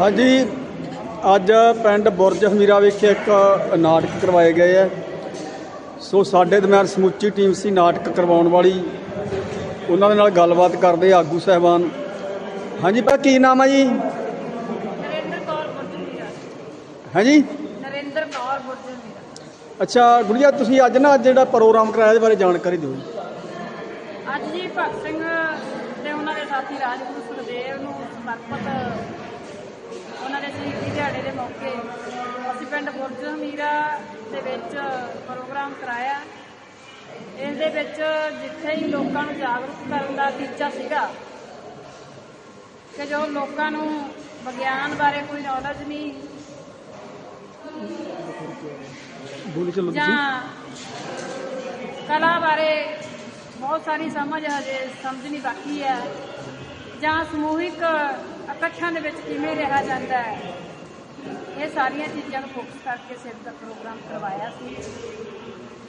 ਹਾਂਜੀ ਅੱਜ ਪਿੰਡ ਬੁਰਜ ਹਮੀਰਾ ਵਿਖੇ ਇੱਕ ਨਾਟਕ ਕਰਵਾਏ ਗਏ ਹੈ ਸੋ ਸਾਡੇ ਦਰਮਿਆਨ ਸਮੁੱਚੀ ਟੀਮ ਸੀ ਨਾਟਕ ਕਰਵਾਉਣ ਵਾਲੀ। ਉਹਨਾਂ ਦੇ ਨਾਲ ਗੱਲਬਾਤ ਕਰਦੇ ਆਗੂ ਸਹਿਬਾਨ। ਹਾਂਜੀ ਭਾ ਕੀ ਨਾਮ ਹੈ ਜੀ? ਨਰਿੰਦਰ ਕੌਰ ਹਾਂਜੀ? ਨਰਿੰਦਰ ਕੌਰ ਬੁਰਜਮੀਰਾ ਅੱਛਾ ਗੁੜੀਆ ਤੁਸੀਂ ਅੱਜ ਨਾ ਜਿਹੜਾ ਪ੍ਰੋਗਰਾਮ ਕਰਾਇਆ ਇਹਦੇ ਬਾਰੇ ਜਾਣਕਾਰੀ ਦਿਓ ਜੀ। ਅੱਜ ਜੀ ਭਗਤ ਸਿੰਘ ਤੇ ਉਹਨਾਂ ਦੇ ਸਾਥੀ ਰਾਜਗੁਰੂ ਸੁਖਦੇਵ ਨੂੰ ਸਮਰਪਿਤ ਉਹਨਾਂ ਦੇ ਸ਼ਹੀਦੀ ਦਿਹਾੜੇ ਦੇ ਮੌਕੇ ਅਸੀਂ ਪਿੰਡ ਬੁਰਜ ਹਮੀਰਾ ਦੇ ਵਿੱਚ ਪ੍ਰੋਗਰਾਮ ਕਰਾਇਆ। ਇਸ ਦੇ ਵਿੱਚ ਜਿੱਥੇ ਹੀ ਲੋਕਾਂ ਨੂੰ ਜਾਗਰੂਕ ਕਰਨ ਦਾ ਟੀਚਾ ਸੀਗਾ ਕਿ ਜੋ ਲੋਕਾਂ ਨੂੰ ਵਿਗਿਆਨ ਬਾਰੇ ਕੋਈ ਨੌਲੇਜ ਨਹੀਂ ਬੋਲੀ ਚੱਲੋ ਤੁਸੀਂ। ਜਾਂ ਕਲਾ ਬਾਰੇ ਬਹੁਤ ਸਾਰੀ ਸਮਝ ਹਜੇ ਸਮਝਣੀ ਬਾਕੀ ਹੈ ਜਾਂ ਸਮੂਹਿਕ ਇਕੱਠਾਂ ਦੇ ਵਿੱਚ ਕਿਵੇਂ ਰਿਹਾ ਜਾਂਦਾ ਹੈ? ਇਹ ਸਾਰੀਆਂ ਚੀਜ਼ਾਂ ਨੂੰ ਫੋਕਸ ਕਰਕੇ ਸਿਰ ਦਾ ਪ੍ਰੋਗਰਾਮ ਕਰਵਾਇਆ ਸੀ।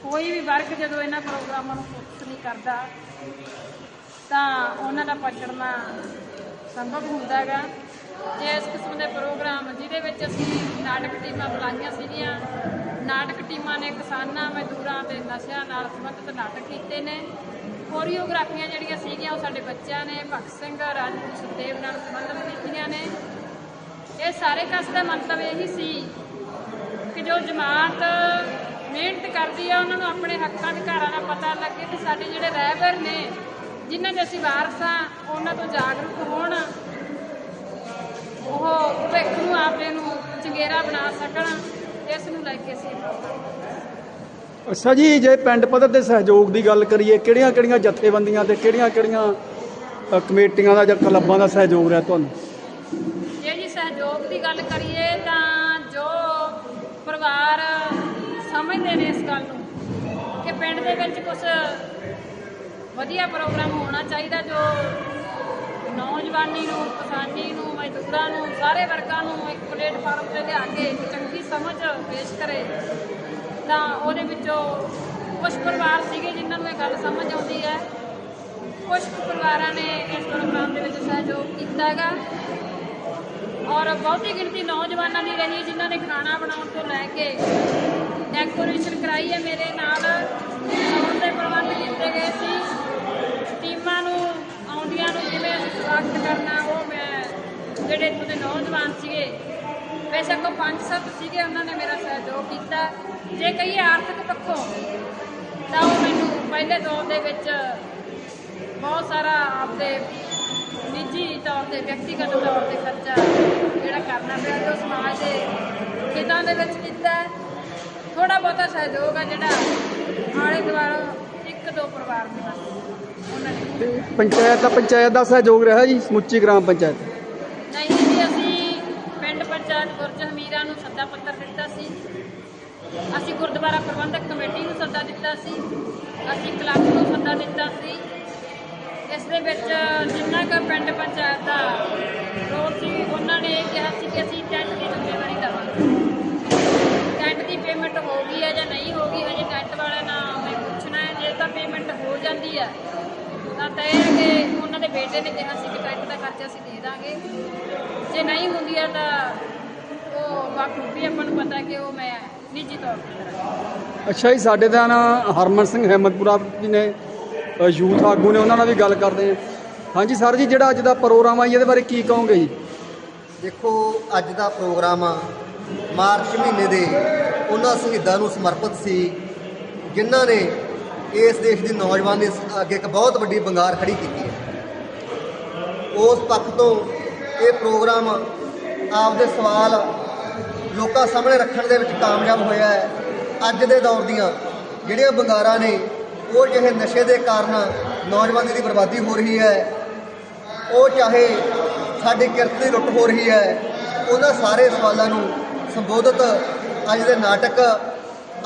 ਕੋਈ ਵੀ ਵਰਗ ਜਦੋਂ ਇਹਨਾਂ ਪ੍ਰੋਗਰਾਮਾਂ ਨੂੰ ਫੋਕਸ ਨਹੀਂ ਕਰਦਾ, ਤਾਂ ਉਹਨਾਂ ਦਾ ਪਛੜਨਾ ਸੰਭਵ ਹੁੰਦਾ ਹੈਗਾ। ਤੇ ਇਸ ਕਿਸਮ ਦੇ ਪ੍ਰੋਗਰਾਮ ਜਿਹਦੇ ਵਿੱਚ ਅਸੀਂ ਨਾਟਕ ਟੀਮਾਂ ਬੁਲਾਈਆਂ ਸੀਗੀਆਂ। ਨਾਟਕ ਟੀਮਾਂ ਨੇ ਕਿਸਾਨਾਂ, ਮਜ਼ਦੂਰਾਂ ਤੇ ਨਸ਼ਿਆਂ ਨਾਲ ਸੰਬੰਧਿਤ ਨਾਟਕ ਕੀਤੇ ਨੇ। ਕੋਰੀਓਗ੍ਰਾਫੀਆਂ ਜਿਹੜੀਆਂ ਸੀਗੀਆਂ ਉਹ ਸਾਡੇ ਬੱਚਿਆਂ ਨੇ, ਭਗਤ ਸਿੰਘ ਰਾਜਗੁਰੂ ਸੁਖਦੇਵ ਨਾਲ ਸੰਬੰਧਿਤ ਕੀਤੀਆਂ ਨੇ। ਇਹ ਸਾਰੇ ਕਸ ਦਾ ਮੰਤਵ ਇਹੀ ਸੀ ਕਿ ਜੋ ਜਮਾਤ ਮਿਹਨਤ ਕਰਦੀ ਹੈ ਉਹਨਾਂ ਨੂੰ ਆਪਣੇ ਹੱਕਾਂ, ਅਧਿਕਾਰਾਂ ਦਾ ਪਤਾ ਲੱਗੇ ਤੇ ਸਾਡੇ ਜਿਹੜੇ ਰਹਿਬਰ ਨੇ, ਜਿਨ੍ਹਾਂ ਦੇ ਅਸੀਂ ਵਾਰਸ ਹਾਂ ਉਹਨਾਂ ਤੋਂ ਜਾਗਰੂਕ ਹੋਣ, ਉਹ ਭਵਿੱਖ ਨੂੰ ਆਪੇ ਨੂੰ ਚੰਗੇਰਾ ਬਣਾ ਸਕਣ, ਇਸ ਨੂੰ ਲੈ ਕੇ ਅਸੀਂ ਅੱਛਾ ਜੀ, ਜੇ ਪਿੰਡ ਪੱਧਰ ਤੇ ਸਹਿਯੋਗ ਦੀ ਗੱਲ ਕਰੀਏ, ਕਿਹੜੀਆਂ ਕਿਹੜੀਆਂ ਜਥੇਬੰਦੀਆਂ ਤੇ ਕਿਹੜੀਆਂ ਕਿਹੜੀਆਂ ਕਮੇਟੀਆਂ ਦਾ ਜਾਂ ਕਲੱਬਾਂ ਦਾ ਸਹਿਯੋਗ ਰਿਹਾ ਤੁਹਾਨੂੰ? ਜੇ ਜੀ ਸਹਿਯੋਗ ਦੀ ਗੱਲ ਕਰੀਏ ਤਾਂ ਜੋ ਪਰਿਵਾਰ ਸਮਝਦੇ ਨੇ ਇਸ ਗੱਲ ਨੂੰ, ਕਿ ਪਿੰਡ ਦੇ ਵਿੱਚ ਕੁਝ ਵਧੀਆ ਪ੍ਰੋਗਰਾਮ ਹੋਣਾ ਚਾਹੀਦਾ, ਜੋ ਨੌਜਵਾਨੀ ਨੂੰ, ਕਿਸਾਨੀ ਨੂੰ, ਮਜ਼ਦੂਰਾਂ ਨੂੰ, ਸਾਰੇ ਵਰਗਾਂ ਨੂੰ ਇੱਕ ਪਲੇਟਫਾਰਮ ਤੇ ਲਿਆ ਕੇ ਇੱਕ ਚੰਗੀ ਸਮਝ ਪੇਸ਼ ਕਰੇ। ਤਾਂ ਉਹਦੇ ਵਿੱਚੋਂ ਕੁਝ ਪਰਿਵਾਰ ਸੀਗੇ ਜਿਨ੍ਹਾਂ ਨੂੰ ਇਹ ਗੱਲ ਸਮਝ ਆਉਂਦੀ ਹੈ। ਕੁਝ ਪਰਿਵਾਰਾਂ ਨੇ ਇਸ ਪ੍ਰੋਗਰਾਮ ਦੇ ਵਿੱਚ ਸਹਿਯੋਗ ਕੀਤਾ ਹੈਗਾ ਔਰ ਬਹੁਤੀ ਗਿਣਤੀ ਨੌਜਵਾਨਾਂ ਦੀ ਰਹੀ ਜਿਨ੍ਹਾਂ ਨੇ ਖਾਣਾ ਬਣਾਉਣ ਤੋਂ ਲੈ ਕੇ ਡੈਕੋਰੇਸ਼ਨ ਕਰਾਈ ਹੈ ਮੇਰੇ ਨਾਲ। ਸੌਣ ਦੇ ਪ੍ਰਬੰਧ ਕੀਤੇ ਗਏ ਸੀ। ਟੀਮਾਂ ਨੂੰ, ਆਉਂਦੀਆਂ ਨੂੰ ਜਿਵੇਂ ਅਸੀਂ ਸਵਾਗਤ ਕਰਨਾ, ਉਹ ਮੈਂ ਜਿਹੜੇ ਇੱਥੋਂ ਦੇ ਨੌਜਵਾਨ ਸੀਗੇ ਬੇਸ਼ੱਕ ਉਹ ਪੰਜ ਸੱਤ ਸੀਗੇ ਉਹਨਾਂ ਨੇ ਮੇਰਾ ਸਹਿਯੋਗ ਕੀਤਾ। ਜੇ ਕਹੀਏ ਆਰਥਿਕ ਪੱਖੋਂ ਤਾਂ ਉਹ ਮੈਨੂੰ ਪਹਿਲੇ ਦੌਰ ਦੇ ਵਿੱਚ ਬਹੁਤ ਸਾਰਾ ਆਪਦੇ ਨਿੱਜੀ ਤੌਰ ਤੇ ਵਿਅਕਤੀਗਤ ਤੌਰ ਤੇ ਖਰਚਾ ਜਿਹੜਾ ਕਰਨਾ ਪਿਆ ਜੋ ਸਮਾਜ ਦੇ ਹਿੱਤਾਂ ਦੇ ਵਿੱਚ ਕੀਤਾ ਥੋੜਾ ਬਹੁਤਾ ਸਹਿਯੋਗ ਆ ਜਿਹੜਾ ਆਲੇ ਦੁਆਲੇ ਇੱਕ ਦੋ ਪਰਿਵਾਰ ਦੇ ਬਸ ਉਹਨਾਂ ਨੇ ਤੇ ਪੰਚਾਇਤ ਦਾ ਪੰਚਾਇਤ ਦਾ ਸਹਿਯੋਗ ਰਿਹਾ ਜੀ ਸਮੁੱਚੀ ਗ੍ਰਾਮ ਪੰਚਾਇਤ? ਨਹੀਂ ਜੀ ਅਸੀਂ ਪਿੰਡ ਪੰਚਾਇਤ ਗੁਰਜ ਹਮੀਰਾ ਨੂੰ ਸੱਦਾ ਪੱਤਰ ਦਿੱਤਾ ਸੀ। ਅਸੀਂ ਗੁਰਦੁਆਰਾ ਪ੍ਰਬੰਧਕ ਕਮੇਟੀ ਨੂੰ ਸੱਦਾ ਦਿੱਤਾ ਸੀ। ਅਸੀਂ ਕਲੱਬ ਨੂੰ ਸੱਦਾ ਦਿੱਤਾ ਸੀ। ਇਸ ਦੇ ਵਿੱਚ ਜਿੰਨਾ ਕੁ ਪਿੰਡ ਪੰਚਾਇਤ ਦਾ ਰੋਲ ਸੀ, ਉਹਨਾਂ ਨੇ ਇਹ ਕਿਹਾ ਸੀ ਕਿ ਅਸੀਂ ਟੈਂਟ ਦੀ ਜ਼ਿੰਮੇਵਾਰੀ ਲਵਾਂਗੇ ਟੈਂਟ ਦੀ ਪੇਮੈਂਟ ਹੋ ਗਈ ਹੈ ਜਾਂ ਨਹੀਂ ਹੋ ਗਈ, ਹਜੇ ਟੈਂਟ ਵਾਲਿਆਂ ਨਾਲ ਮੈਂ ਪੁੱਛਣਾ ਹੈ। ਜੇ ਤਾਂ ਪੇਮੈਂਟ ਹੋ ਜਾਂਦੀ ਹੈ, ਤਾਂ ਤੈਅ ਕਿ ਉਹਨਾਂ ਦੇ ਬੇਟੇ ਨੇ ਕਿਹਾ ਸੀ ਕਿ ਟੈਂਟ ਦਾ ਖਰਚਾ ਅਸੀਂ ਦੇ ਦਾਂਗੇ। ਜੇ ਨਹੀਂ ਹੁੰਦੀ ਹੈ ਤਾਂ ਉਹ ਬਾਖੂਬੀ ਆਪਾਂ ਨੂੰ ਪਤਾ ਕਿ ਉਹ ਮੈਂ ਨਿੱਜੀ ਤੌਰ ਤੇ ਕਰਾਂਗੀ ਅੱਛਾ ਜੀ ਸਾਡੇ ਤਾਂ ਨਾ ਹਰਮਨ ਸਿੰਘ ਅਹਿਮਦਪੁਰਾ ਜੀ ਨੇ ਅ, ਯੂਥ ਆਗੂ ਨੇ ਉਹਨਾਂ ਨਾਲ ਵੀ ਗੱਲ ਕਰਦੇ ਹਾਂ। ਹਾਂਜੀ ਸਰ ਜੀ ਜਿਹੜਾ ਅੱਜ ਦਾ ਪ੍ਰੋਗਰਾਮ ਆ ਜੀ ਇਹਦੇ ਬਾਰੇ ਕੀ ਕਹੋਗੇ ਜੀ? ਦੇਖੋ ਅੱਜ ਦਾ ਪ੍ਰੋਗਰਾਮ ਮਾਰਚ ਮਹੀਨੇ ਦੇ ਉਹਨਾਂ ਸ਼ਹੀਦਾਂ ਨੂੰ ਸਮਰਪਿਤ ਸੀ ਜਿਨ੍ਹਾਂ ਨੇ ਇਸ ਦੇਸ਼ ਦੀ ਨੌਜਵਾਨੀ ਅੱਗੇ ਇੱਕ ਬਹੁਤ ਵੱਡੀ ਬੰਗਾਰ ਖੜੀ ਕੀਤੀ ਹੈ। ਉਸ ਪੱਖ ਤੋਂ ਇਹ ਪ੍ਰੋਗਰਾਮ ਆਪਦੇ ਸਵਾਲ ਲੋਕਾਂ ਸਾਹਮਣੇ ਰੱਖਣ ਦੇ ਵਿੱਚ ਕਾਮਯਾਬ ਹੋਇਆ ਹੈ। ਅੱਜ ਦੇ ਦੌਰ ਦੀਆਂ ਜਿਹੜੀਆਂ ਬੰਗਾਰਾਂ ਨੇ, ਉਹ ਜਿਹੇ ਨਸ਼ੇ ਦੇ ਕਾਰਨ ਨੌਜਵਾਨੀ ਦੀ ਬਰਬਾਦੀ ਹੋ ਰਹੀ ਹੈ। ਉਹ ਚਾਹੇ ਸਾਡੀ ਕਿਰਤ ਦੀ ਲੁੱਟ ਹੋ ਰਹੀ ਹੈ, ਉਹਨਾਂ ਸਾਰੇ ਸਵਾਲਾਂ ਨੂੰ ਸੰਬੋਧਿਤ ਅੱਜ ਦੇ ਨਾਟਕ,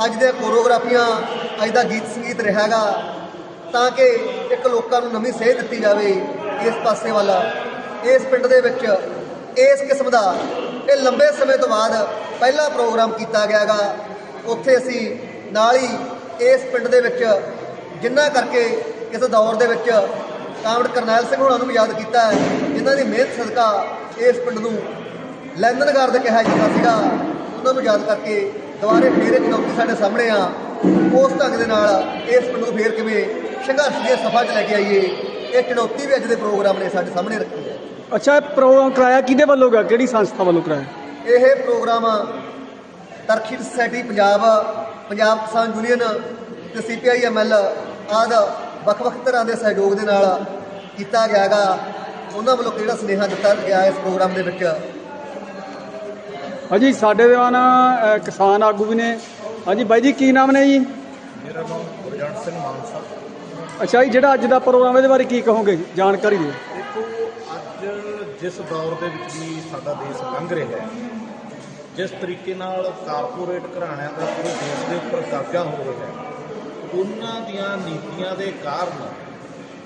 ਅੱਜ ਦੇ ਕੋਰੀਓਗ੍ਰਾਫੀਆਂ, ਅੱਜ ਦਾ ਗੀਤ ਸੰਗੀਤ ਰਿਹਾਗਾ, ਤਾਂ ਕਿ ਇੱਕ ਲੋਕਾਂ ਨੂੰ ਨਵੀਂ ਸੇਧ ਦਿੱਤੀ ਜਾਵੇ ਇਸ ਪਾਸੇ ਵਾਲਾ। ਇਸ ਪਿੰਡ ਦੇ ਵਿੱਚ ਇਸ ਕਿਸਮ ਦਾ ਇਹ ਲੰਬੇ ਸਮੇਂ ਤੋਂ ਬਾਅਦ ਪਹਿਲਾ ਪ੍ਰੋਗਰਾਮ ਕੀਤਾ ਗਿਆਗਾ। ਉੱਥੇ ਅਸੀਂ ਨਾਲ ਹੀ ਇਸ ਪਿੰਡ ਦੇ ਵਿੱਚ ਜਿੰਨਾ ਕਰਕੇ ਇਸ ਦੌਰ ਦੇ ਵਿੱਚ ਕਾਮਰੇਡ ਕਰਨੈਲ ਸਿੰਘ ਹੋਣਾ ਨੂੰ ਵੀ ਯਾਦ ਕੀਤਾ ਹੈ, ਜਿਨ੍ਹਾਂ ਦੀ ਮਿਹਨਤ ਸਦਕਾ ਇਸ ਪਿੰਡ ਨੂੰ ਲੈਂਦਨ ਗਾਰਡ ਕਿਹਾ ਜਾਂਦਾ ਸੀਗਾ, ਉਹਨਾਂ ਨੂੰ ਯਾਦ ਕਰਕੇ ਦੁਬਾਰੇ ਫੇਰ ਇੱਕ ਚੁਣੌਤੀ ਸਾਡੇ ਸਾਹਮਣੇ ਆ। ਉਸ ਢੰਗ ਦੇ ਨਾਲ ਇਸ ਪਿੰਡ ਨੂੰ ਫੇਰ ਕਿਵੇਂ ਸੰਘਰਸ਼ ਦੀ ਸਫਾ 'ਚ ਲੈ ਕੇ ਆਈਏ, ਇਹ ਚੁਣੌਤੀ ਵੀ ਅੱਜ ਦੇ ਪ੍ਰੋਗਰਾਮ ਨੇ ਸਾਡੇ ਸਾਹਮਣੇ ਰੱਖੀ ਹੈ। ਅੱਛਾ ਇਹ ਪ੍ਰੋਗਰਾਮ ਕਰਾਇਆ ਕਿਹਦੇ ਵੱਲੋਂ ਗਿਆ ਕਿਹੜੀ ਸੰਸਥਾ ਵੱਲੋਂ ਕਰਾਇਆ? ਇਹ ਪ੍ਰੋਗਰਾਮ ਤਰਖੀ ਸੁਸਾਇਟੀ ਪੰਜਾਬ ਪੰਜਾਬ ਕਿਸਾਨ ਯੂਨੀਅਨ ਤੇ ਸੀਪੀਆਈ ਐਮਐਲ ਆਦਿ ਵੱਖ-ਵੱਖ ਤਰ੍ਹਾਂ ਦੇ ਸਹਿਯੋਗ ਦੇ ਨਾਲ ਕੀਤਾ ਗਿਆਗਾ। ਉਹਨਾਂ ਵੱਲੋਂ ਕਿਹੜਾ ਸੁਨੇਹਾ ਦਿੱਤਾ ਗਿਆ ਇਸ ਪ੍ਰੋਗਰਾਮ ਦੇ ਵਿੱਚ? ਹਾਂਜੀ ਸਾਡੇ ਦੀਵਾਨ ਕਿਸਾਨ ਆਗੂ ਵੀ ਨੇ। ਹਾਂਜੀ ਬਾਈ ਜੀ ਕੀ ਨਾਮ ਨੇ ਜੀ? ਮੇਰਾ ਨਾਮ ਗੁਰਜੰਟ ਸਿੰਘ ਮਾਨਸਾ। ਅੱਛਾ ਜੀ ਜਿਹੜਾ ਅੱਜ ਦਾ ਪ੍ਰੋਗਰਾਮ ਇਹਦੇ ਬਾਰੇ ਕੀ ਕਹੋਗੇ? ਜਾਣਕਾਰੀ ਦਿਓ। ਜਿਸ ਦੌਰ ਦੇ ਵਿੱਚ ਵੀ ਸਾਡਾ ਦੇਸ਼ ਲੰਘ ਰਿਹਾ ਹੈ, ਜਿਸ ਤਰੀਕੇ ਨਾਲ ਕਾਰਪੋਰੇਟ ਘਰਾਣਿਆਂ ਦਾ ਪੂਰੇ ਦੇਸ਼ ਦੇ ਉੱਪਰ ਕਬਜ਼ਾ ਹੋ ਰਿਹਾ ਹੈ, ਉਹਨਾਂ ਦੀਆਂ ਨੀਤੀਆਂ ਦੇ ਕਾਰਨ,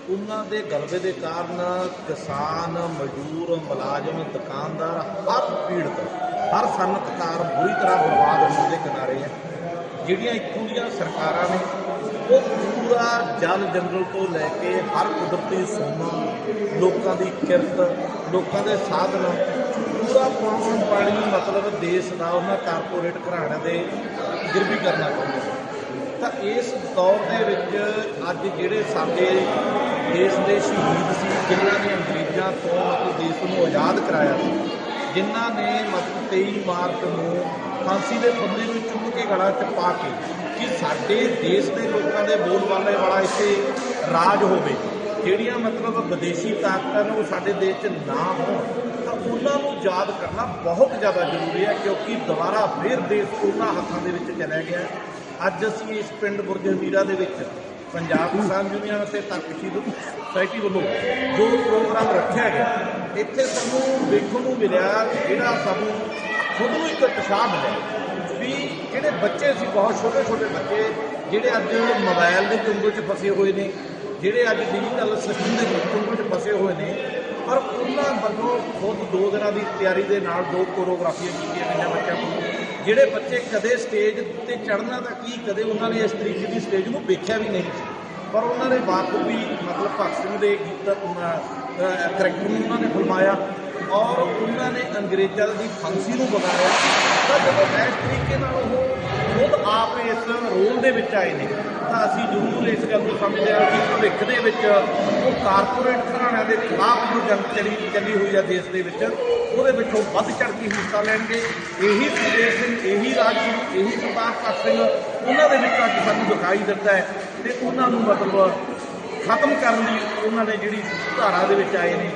ਉਹਨਾਂ ਦੇ ਗਲਬੇ ਦੇ ਕਾਰਨ ਕਿਸਾਨ, ਮਜ਼ਦੂਰ, ਮੁਲਾਜ਼ਮ, ਦੁਕਾਨਦਾਰ ਹਰ ਪੀੜਤ, ਹਰ ਸਨਅਤਕਾਰ ਬੁਰੀ ਤਰ੍ਹਾਂ ਬਰਬਾਦ ਹੋਣ ਦੇ ਕਿਨਾਰੇ ਹੈ। ਜਿਹੜੀਆਂ ਇੱਥੋਂ ਦੀਆਂ ਸਰਕਾਰਾਂ ਨੇ, ਉਹ ਪੂਰਾ ਜਲ ਜੰਗਲ ਤੋਂ ਲੈ ਕੇ ਹਰ ਕੁਦਰਤੀ ਸੋਨਾ ਲੋਕਾਂ ਦੀ ਕਿਰਤ ਲੋਕਾਂ ਦੇ ਸਾਧਨ ਪੂਰਾ ਪਾਉਣ ਪਾਣੀ ਮਤਲਬ ਦੇਸ਼ ਦਾ ਉਹਨਾਂ ਕਾਰਪੋਰੇਟ ਘਰਾਣਿਆਂ ਦੇ ਗਿਰਵੀ ਕਰਨਾ ਚਾਹੁੰਦੇ ਤਾਂ ਇਸ ਦੌਰ ਦੇ ਵਿੱਚ ਅੱਜ ਜਿਹੜੇ ਸਾਡੇ ਦੇਸ਼ ਦੇ ਸ਼ਹੀਦ ਸੀ, ਜਿਨ੍ਹਾਂ ਨੇ ਅੰਗਰੇਜ਼ਾਂ ਤੋਂ ਮਤਲਬ ਦੇਸ਼ ਨੂੰ ਆਜ਼ਾਦ ਕਰਾਇਆ ਸੀ, ਜਿਨ੍ਹਾਂ ਨੇ ਮਤਲਬ 23 ਮਾਰਚ ਨੂੰ ਫਾਂਸੀ ਦੇ ਫੰਦੇ ਨੂੰ ਚੁੱਕ ਕੇ ਗਲਾ ਚ ਪਾ ਕੇ ਕਿ ਸਾਡੇ ਦੇਸ਼ ਦੇ ਲੋਕਾਂ ਦੇ ਬੋਲਬਾਲੇ ਵਾਲਾ ਇੱਥੇ ਰਾਜ ਹੋਵੇ। ਜਿਹੜੀਆਂ ਮਤਲਬ ਵਿਦੇਸ਼ੀ ਤਾਕਤਾਂ ਨੂੰ ਸਾਡੇ ਦੇਸ਼ 'ਚ ਨਾ ਹੋਣ, ਤਾਂ ਉਹਨਾਂ ਨੂੰ ਯਾਦ ਕਰਨਾ ਬਹੁਤ ਜ਼ਿਆਦਾ ਜ਼ਰੂਰੀ ਹੈ, ਕਿਉਂਕਿ ਦੁਬਾਰਾ ਫਿਰ ਦੇਸ਼ ਉਹਨਾਂ ਹੱਥਾਂ ਦੇ ਵਿੱਚ ਚਲਾ ਗਿਆ। ਅੱਜ ਅਸੀਂ ਇਸ ਪਿੰਡ ਬੁਰਜ ਹਮੀਰਾ ਦੇ ਵਿੱਚ ਪੰਜਾਬ ਕਿਸਾਨ ਯੂਨੀਅਨ ਅਤੇ ਤਰਕਸ਼ੀਦ ਸੁਸਾਇਟੀ ਵੱਲੋਂ ਜੋ ਪ੍ਰੋਗਰਾਮ ਰੱਖਿਆ ਗਿਆ ਇੱਥੇ ਸਾਨੂੰ ਵੇਖਣ ਨੂੰ ਮਿਲਿਆ ਜਿਹੜਾ ਸਾਨੂੰ ਖੁਦ ਨੂੰ ਇੱਕ ਉਤਸ਼ਾਹ ਮਿਲਿਆ ਵੀ ਜਿਹੜੇ ਬੱਚੇ ਸੀ, ਬਹੁਤ ਛੋਟੇ ਛੋਟੇ ਬੱਚੇ, ਜਿਹੜੇ ਅੱਜ ਮੋਬਾਈਲ ਦੇ ਚੁੰਗਲ 'ਚ ਫਸੇ ਹੋਏ ਨੇ ਜਿਹੜੇ ਅੱਜ ਡਿਜੀਟਲ ਸਿਸਟਮ ਦੇ ਚੁੰਗਲ ਵਿੱਚ ਫਸੇ ਹੋਏ ਨੇ, ਪਰ ਉਹਨਾਂ ਵੱਲੋਂ ਖੁਦ ਦੋ ਦਿਨਾਂ ਦੀ ਤਿਆਰੀ ਦੇ ਨਾਲ ਦੋ ਕੋਰੀਓਗ੍ਰਾਫੀਆਂ ਕੀਤੀਆਂ ਗਈਆਂ ਬੱਚਿਆਂ ਕੋਲ। ਜਿਹੜੇ ਬੱਚੇ ਕਦੇ ਸਟੇਜ ਤੇ ਚੜ੍ਹਨਾ ਤਾਂ ਕੀ, ਕਦੇ ਉਹਨਾਂ ਨੇ ਇਸ ਤਰੀਕੇ ਦੀ ਸਟੇਜ ਨੂੰ ਵੇਖਿਆ ਵੀ ਨਹੀਂ ਸੀ। ਪਰ ਉਹਨਾਂ ਨੇ ਬਾਖੂਬੀ ਮਤਲਬ ਭਗਤ ਸਿੰਘ ਦੇ ਗੀਤ ਕਰੈਕਟਰ ਨੂੰ ਉਹਨਾਂ ਨੇ ਫਿਲਮਾਇਆ ਔਰ ਉਹਨਾਂ ਨੇ ਅੰਗਰੇਜ਼ਾਂ ਦੀ ਫਾਂਸੀ ਨੂੰ ਵਿਗਾੜਿਆ ਤਾਂ ਜਦੋਂ ਇਸ ਤਰੀਕੇ ਨਾਲ ਉਹ ਖੁਦ ਆਪ ਇਸ ਰੋਲ ਦੇ ਵਿੱਚ ਆਏ ਨੇ, ਤਾਂ ਅਸੀਂ ਜ਼ਰੂਰ ਇਸ ਗੱਲ ਨੂੰ ਸਮਝਦੇ ਹਾਂ ਕਿ ਭਵਿੱਖ ਦੇ ਵਿੱਚ ਉਹ ਕਾਰਪੋਰੇਟ ਘਰਾਣਿਆਂ ਦੇ ਖਿਲਾਫ ਜੋ ਜੰਗ ਚਲੀ, ਚੱਲੀ ਹੋਈ ਆ ਦੇਸ਼ ਦੇ ਵਿੱਚ, ਉਹਦੇ ਵਿੱਚ ਉਹ ਵੱਧ ਚੜ੍ਹ ਕੇ ਹਿੱਸਾ ਲੈਣਗੇ। ਇਹੀ ਸੁਦੇਸ਼ ਸਿੰਘ, ਇਹੀ ਰਾਜ ਸਿੰਘ, ਇਹੀ ਸਰਦਾਰ ਭਗਤ ਸਿੰਘ, ਉਹਨਾਂ ਦੇ ਵਿੱਚ ਅੱਜ ਸਾਨੂੰ ਦਿਖਾਈ ਦਿੰਦਾ ਹੈ ਤੇ ਉਹਨਾਂ ਨੂੰ ਮਤਲਬ ਖਤਮ ਕਰਨ ਦੀ ਉਹਨਾਂ ਨੇ ਜਿਹੜੀ ਧਾਰਾ ਦੇ ਵਿੱਚ ਆਏ ਨੇ।